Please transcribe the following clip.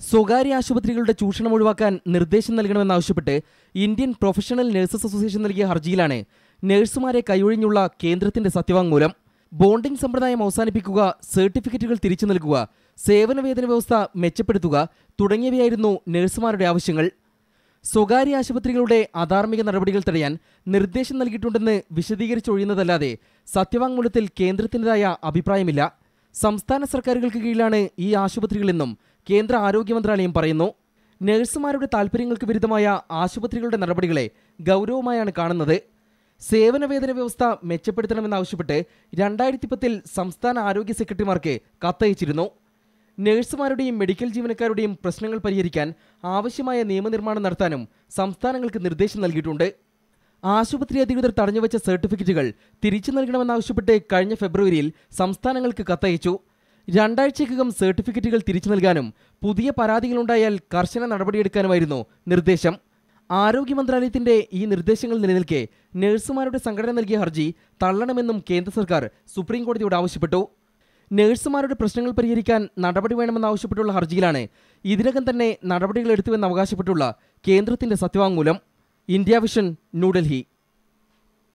സ്വകാര്യ ആശുപത്രികളുടെ ചൂഷണം ഒഴിവാക്കാൻ നിർദ്ദേശം നൽകണമെന്നാവശ്യപ്പെട്ട് ഇന്ത്യൻ പ്രൊഫഷണൽ നഴ്സസ് അസോസിയേഷൻ നൽകിയ ഹർജിയിലാണ് നഴ്സുമാരെ കൈയൊഴിഞ്ഞുള്ള കേന്ദ്രത്തിന്റെ സത്യവാങ്മൂലം ബോണ്ടിംഗ് സമ്പ്രദായം അവസാനിപ്പിക്കുക സർട്ടിഫിക്കറ്റുകൾ തിരിച്ചു നൽകുക സേവന വേതന വ്യവസ്ഥ മെച്ചപ്പെടുത്തുക തുടങ്ങിയവയായിരുന്നു നഴ്സുമാരുടെ ആവശ്യങ്ങൾ. സ്വകാര്യ ആശുപത്രികളുടെ അധാർമിക നടപടികൾ തടയാൻ നിർദ്ദേശം നൽകിയിട്ടുണ്ടെന്ന് വിശദീകരിച്ചൊഴിയുന്നതല്ലാതെ സത്യവാങ്മൂലത്തിൽ കേന്ദ്രത്തിന്റെതായ അഭിപ്രായമില്ല. സംസ്ഥാന സർക്കാരുകൾക്ക് കീഴിലാണ് ഈ ആശുപത്രികളെന്നും കേന്ദ്ര ആരോഗ്യ മന്ത്രാലയം പറയുന്നു. നഴ്സുമാരുടെ താൽപ്പര്യങ്ങൾക്ക് വിരുദ്ധമായ ആശുപത്രികളുടെ നടപടികളെ ഗൗരവമായാണ് കാണുന്നത്. സേവന വേതന വ്യവസ്ഥ മെച്ചപ്പെടുത്തണമെന്നാവശ്യപ്പെട്ട് രണ്ടായിരത്തി പത്തിൽ സംസ്ഥാന ആരോഗ്യ സെക്രട്ടറിമാർക്ക് കത്തയച്ചിരുന്നു. നഴ്സുമാരുടെയും മെഡിക്കൽ ജീവനക്കാരുടെയും പ്രശ്നങ്ങൾ പരിഹരിക്കാൻ ആവശ്യമായ നിയമനിർമ്മാണം നടത്താനും സംസ്ഥാനങ്ങൾക്ക് നിർദ്ദേശം നൽകിയിട്ടുണ്ട്. ആശുപത്രി അധികൃതർ തടഞ്ഞുവച്ച സർട്ടിഫിക്കറ്റുകൾ തിരിച്ചു നൽകണമെന്നാവശ്യപ്പെട്ട് കഴിഞ്ഞ ഫെബ്രുവരിയിൽ സംസ്ഥാനങ്ങൾക്ക് കത്തയച്ചു. രണ്ടാഴ്ചയ്ക്കകം സർട്ടിഫിക്കറ്റുകൾ തിരിച്ചു നൽകാനും പുതിയ പരാതികളുണ്ടായാൽ കർശന നടപടിയെടുക്കാനുമായിരുന്നു നിർദ്ദേശം. ആരോഗ്യ മന്ത്രാലയത്തിന്റെ ഈ നിർദ്ദേശങ്ങൾ നിലനിൽക്കെ നഴ്സുമാരുടെ സംഘടന നൽകിയ ഹർജി തള്ളണമെന്നും കേന്ദ്ര സർക്കാർ സുപ്രീം കോടതിയോട് ആവശ്യപ്പെട്ടു. നഴ്സുമാരുടെ പ്രശ്നങ്ങൾ പരിഹരിക്കാൻ നടപടി വേണമെന്നാവശ്യപ്പെട്ടുള്ള ഹർജിയിലാണ് ഇതിനകം തന്നെ നടപടികൾ എടുത്തുവെന്ന് അവകാശപ്പെട്ടുള്ള കേന്ദ്രത്തിന്റെ സത്യവാങ്മൂലം. India vision New Delhi